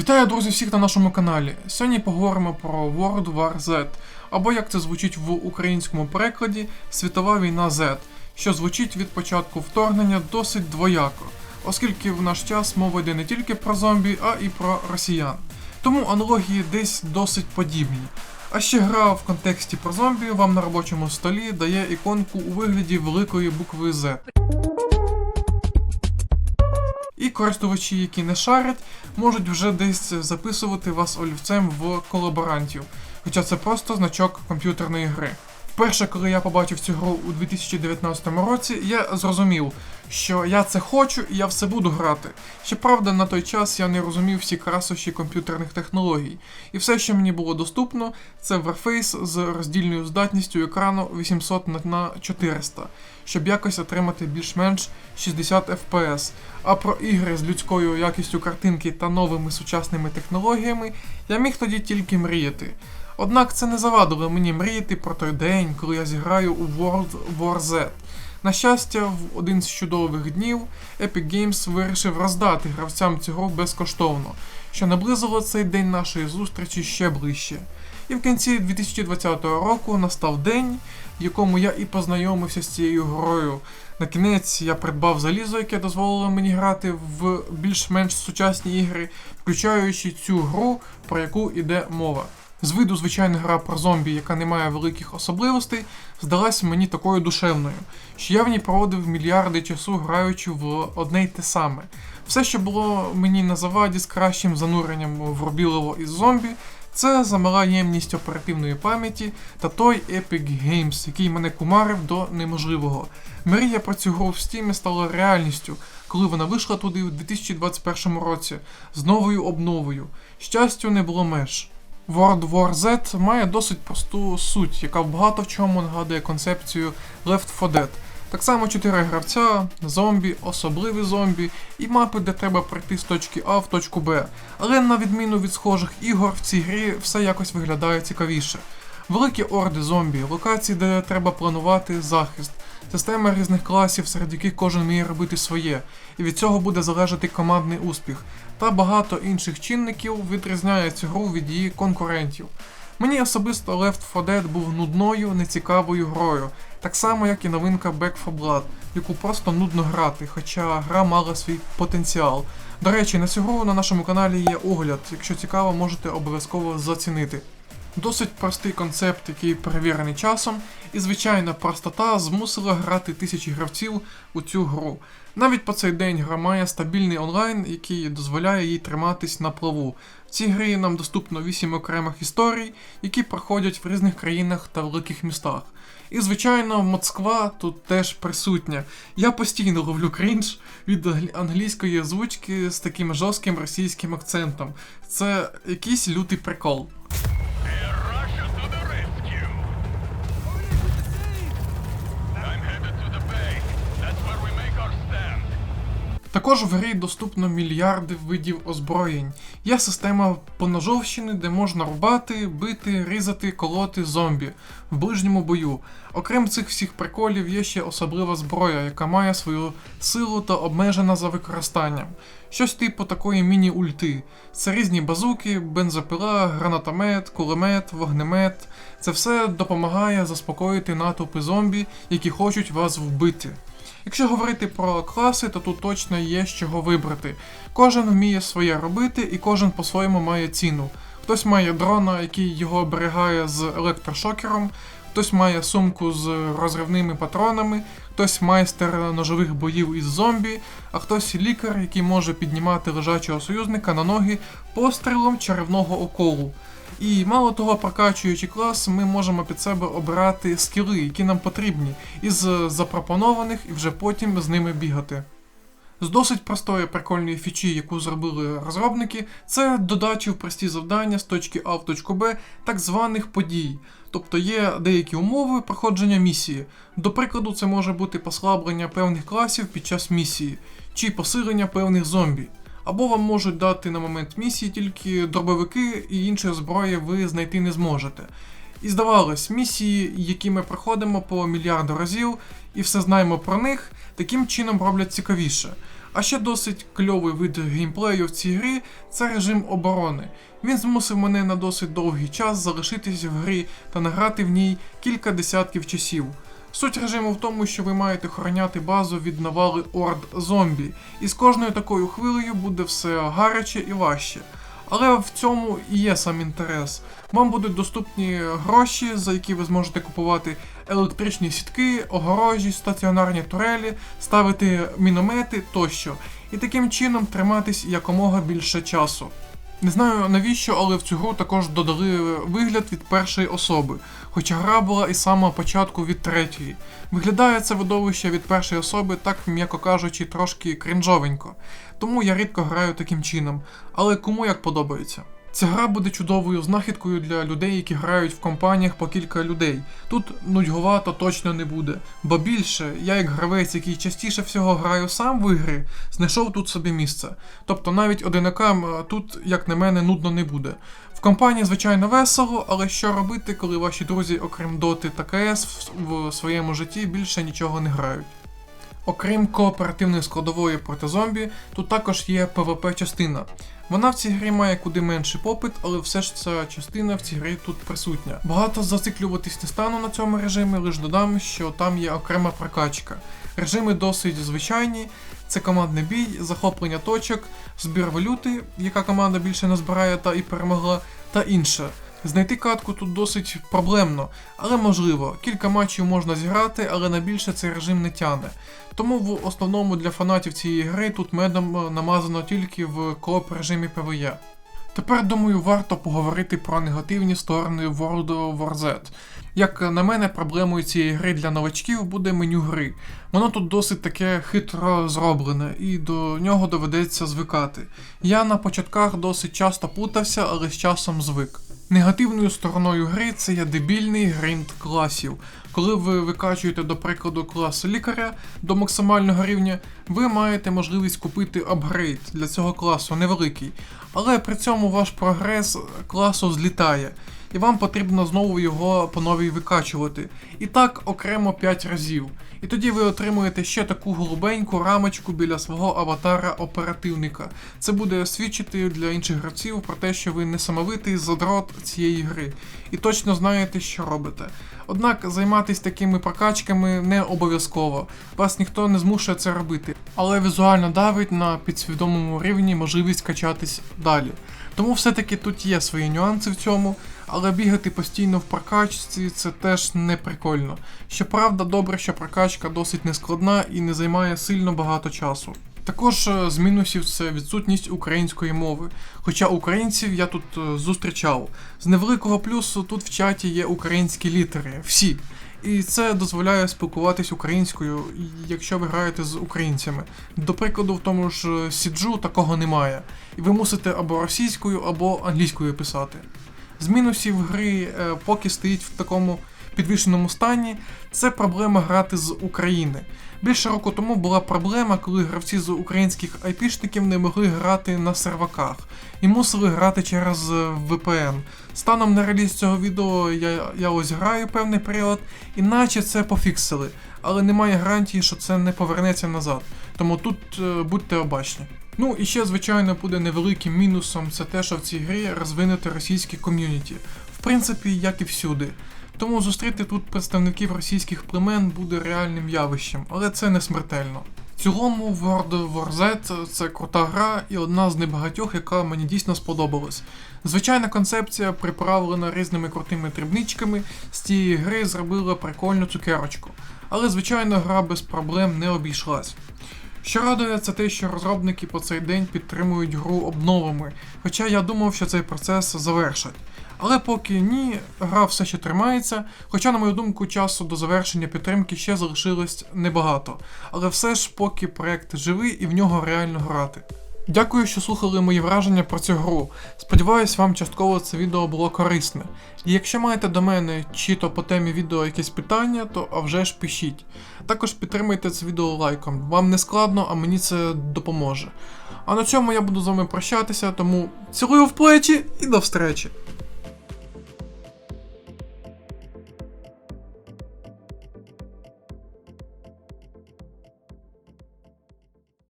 Вітаю, друзі, всіх на нашому каналі. Сьогодні поговоримо про World War Z, або як це звучить в українському перекладі Світова війна Z, що звучить від початку вторгнення досить двояко, оскільки в наш час мова йде не тільки про зомбі, а і про росіян. Тому аналогії десь досить подібні. А ще гра в контексті про зомбі вам на робочому столі дає іконку у вигляді великої букви Z. І користувачі, які не шарять, можуть вже десь записувати вас олівцем в колаборантів, хоча це просто значок комп'ютерної гри. Вперше, коли я побачив цю гру у 2019 році, я зрозумів, що я це хочу і я все буду грати. Щоправда, на той час я не розумів всі красощі комп'ютерних технологій, і все, що мені було доступно, це Warface з роздільною здатністю екрану 800 на 400, щоб якось отримати більш-менш 60 FPS. А про ігри з людською якістю картинки та новими сучасними технологіями я міг тоді тільки мріяти. Однак це не завадило мені мріяти про той день, коли я зіграю у World War Z. На щастя, в один з чудових днів Epic Games вирішив роздати гравцям гру безкоштовно, що наблизило цей день нашої зустрічі ще ближче. І в кінці 2020 року настав день, якому я і познайомився з цією грою. На кінець я придбав залізо, яке дозволило мені грати в більш-менш сучасні ігри, включаючи цю гру, про яку йде мова. З виду звичайна гра про зомбі, яка не має великих особливостей, здалась мені такою душевною, що я в ній проводив мільярди часу, граючи в одне й те саме. Все, що було мені на заваді з кращим зануренням в робілово із зомбі, це замала ємність оперативної пам'яті та той Epic Games, який мене кумарив до неможливого. Мрія про цю гру в Steam стала реальністю, коли вона вийшла туди у 2021 році з новою обновою. Щастю, не було меж. World War Z має досить просту суть, яка багато в чому нагадує концепцію Left 4 Dead. Так само чотири гравця, зомбі, особливі зомбі і мапи, де треба пройти з точки А в точку Б. Але на відміну від схожих ігор, в цій грі все якось виглядає цікавіше. Великі орди зомбі, локації, де треба планувати захист, система різних класів, серед яких кожен вміє робити своє, і від цього буде залежати командний успіх, та багато інших чинників відрізняє цю гру від її конкурентів. Мені особисто Left 4 Dead був нудною, нецікавою грою, так само як і новинка Back 4 Blood, яку просто нудно грати, хоча гра мала свій потенціал. До речі, на гру на нашому каналі є огляд, якщо цікаво, можете обов'язково зацінити. Досить простий концепт, який перевірений часом, і звичайна простота змусила грати тисячі гравців у цю гру. Навіть по цей день гра має стабільний онлайн, який дозволяє їй триматись на плаву. В цій грі нам доступно 8 окремих історій, які проходять в різних країнах та великих містах. І, звичайно, Москва тут теж присутня. Я постійно ловлю крінж від англійської озвучки з таким жорстким російським акцентом. Це якийсь лютий прикол. Також в грі доступно мільярди видів озброєнь. Є система поножовщини, де можна рубати, бити, різати, колоти зомбі в ближньому бою. Окрім цих всіх приколів, є ще особлива зброя, яка має свою силу та обмежена за використанням. Щось типу такої міні-ульти. Це різні базуки, бензопила, гранатомет, кулемет, вогнемет. Це все допомагає заспокоїти натовпи зомбі, які хочуть вас вбити. Якщо говорити про класи, то тут точно є з чого вибрати. Кожен вміє своє робити, і кожен по-своєму має ціну. Хтось має дрона, який його оберігає з електрошокером, хтось має сумку з розривними патронами, хтось майстер ножових боїв із зомбі, а хтось лікар, який може піднімати лежачого союзника на ноги пострілом чарівного околу. І мало того, прокачуючи клас, ми можемо під себе обирати скіли, які нам потрібні, із запропонованих і вже потім з ними бігати. З досить простої прикольної фічі, яку зробили розробники, це додачі в прості завдання з точки А в точку Б так званих подій. Тобто є деякі умови проходження місії. До прикладу, це може бути послаблення певних класів під час місії, чи посилення певних зомбі. Або вам можуть дати на момент місії тільки дробовики і іншої зброї ви знайти не зможете. І здавалось, місії, які ми проходимо по мільярду разів, і все знаємо про них, таким чином роблять цікавіше. А ще досить кльовий вид геймплею в цій грі це режим оборони. Він змусив мене на досить довгий час залишитись в грі та награти в ній кілька десятків часів. Суть режиму в тому, що ви маєте охороняти базу від навали орд зомбі, і з кожною такою хвилею буде все гаряче і важче. Але в цьому і є сам інтерес. Вам будуть доступні гроші, за які ви зможете купувати електричні сітки, огорожі, стаціонарні турелі, ставити міномети тощо. І таким чином триматись якомога більше часу. Не знаю навіщо, але в цю гру також додали вигляд від першої особи, хоча гра була із самого початку від третьої. Виглядає це видовище від першої особи, так, м'яко кажучи, трошки крінжовенько. Тому я рідко граю таким чином, але кому як подобається. Ця гра буде чудовою знахідкою для людей, які грають в компаніях по кілька людей. Тут нудьгувато точно не буде. Бо більше, я як гравець, який частіше всього граю сам в ігри, знайшов тут собі місце. Тобто навіть одинакам е, тут, як на мене, нудно не буде. В компанії, звичайно, весело, але що робити, коли ваші друзі, окрім доти та КС, в своєму житті більше нічого не грають. Окрім кооперативної складової проти зомбі, тут також є PvP-частина. Вона в цій грі має куди менший попит, але все ж ця частина в цій грі тут присутня. Багато зациклюватись не стану на цьому режимі, лише додам, що там є окрема прокачка. Режими досить звичайні, це командний бій, захоплення точок, збір валюти, яка команда більше назбирає та і перемогла, та інше. Знайти катку тут досить проблемно, але можливо. Кілька матчів можна зіграти, але на більше цей режим не тяне. Тому в основному для фанатів цієї гри тут медом е, намазано тільки в кооп режимі PvE. Тепер, думаю, варто поговорити про негативні сторони World of War Z. Як на мене, проблемою цієї гри для новачків буде меню гри. Воно тут досить таке хитро зроблене, і до нього доведеться звикати. Я на початках досить часто плутався, але з часом звик. Негативною стороною гри це є дебільний гринд класів. Коли ви викачуєте, до прикладу, клас лікаря до максимального рівня, ви маєте можливість купити апгрейд. Для цього класу невеликий, але при цьому ваш прогрес класу злітає, і вам потрібно знову його по новій викачувати. І так окремо 5 разів. І тоді ви отримуєте ще таку голубеньку рамочку біля свого аватара оперативника. Це буде свідчити для інших гравців про те, що ви не самовитий задрот цієї гри, і точно знаєте, що робите. Однак займатися такими прокачками не обов'язково, вас ніхто не змушує це робити, але візуально давить на підсвідомому рівні можливість качатись далі. Тому все-таки тут є свої нюанси в цьому, але бігати постійно в прокачці це теж не прикольно. Щоправда, добре, що прокачка досить нескладна і не займає сильно багато часу. Також е, з мінусів це відсутність української мови. Хоча українців я тут е, зустрічав. З невеликого плюсу тут в чаті є українські літери, всі. І це дозволяє спілкуватись українською, якщо ви граєте з українцями. До прикладу, в тому ж е, Сіджу такого немає. І ви мусите або російською, або англійською писати. З мінусів гри е, поки стоїть в такому підвішеному стані, це проблема грати з України. Більше року тому була проблема, коли гравці з українських айпішників не могли грати на серваках і мусили грати через е, VPN. Станом на реліз цього відео я, я ось граю певний період, і наче це пофіксили, але немає гарантії, що це не повернеться назад. Тому тут е, будьте обачні. Ну і ще, звичайно, буде невеликим мінусом це те, що в цій грі розвинути російське ком'юніті. В принципі, як і всюди. Тому зустріти тут представників російських племен буде реальним явищем, але це не смертельно. В цілому World of War Z це крута гра і одна з небагатьох, яка мені дійсно сподобалась. Звичайна концепція, приправлена різними крутими дрібничками, з цієї гри зробила прикольну цукерочку. Але звичайно гра без проблем не обійшлась. Що радує, це те, що розробники по цей день підтримують гру обновами, хоча я думав, що цей процес завершать. Але поки ні, гра все ще тримається, хоча, на мою думку, часу до завершення підтримки ще залишилось небагато. Але все ж поки проект живий і в нього реально грати. Дякую, що слухали мої враження про цю гру. Сподіваюсь, вам частково це відео було корисне. І якщо маєте до мене чи то по темі відео якісь питання, то а вже ж пишіть. Також підтримайте це відео лайком. Вам не складно, а мені це допоможе. А на цьому я буду з вами прощатися, тому цілую в плечі і до встречі!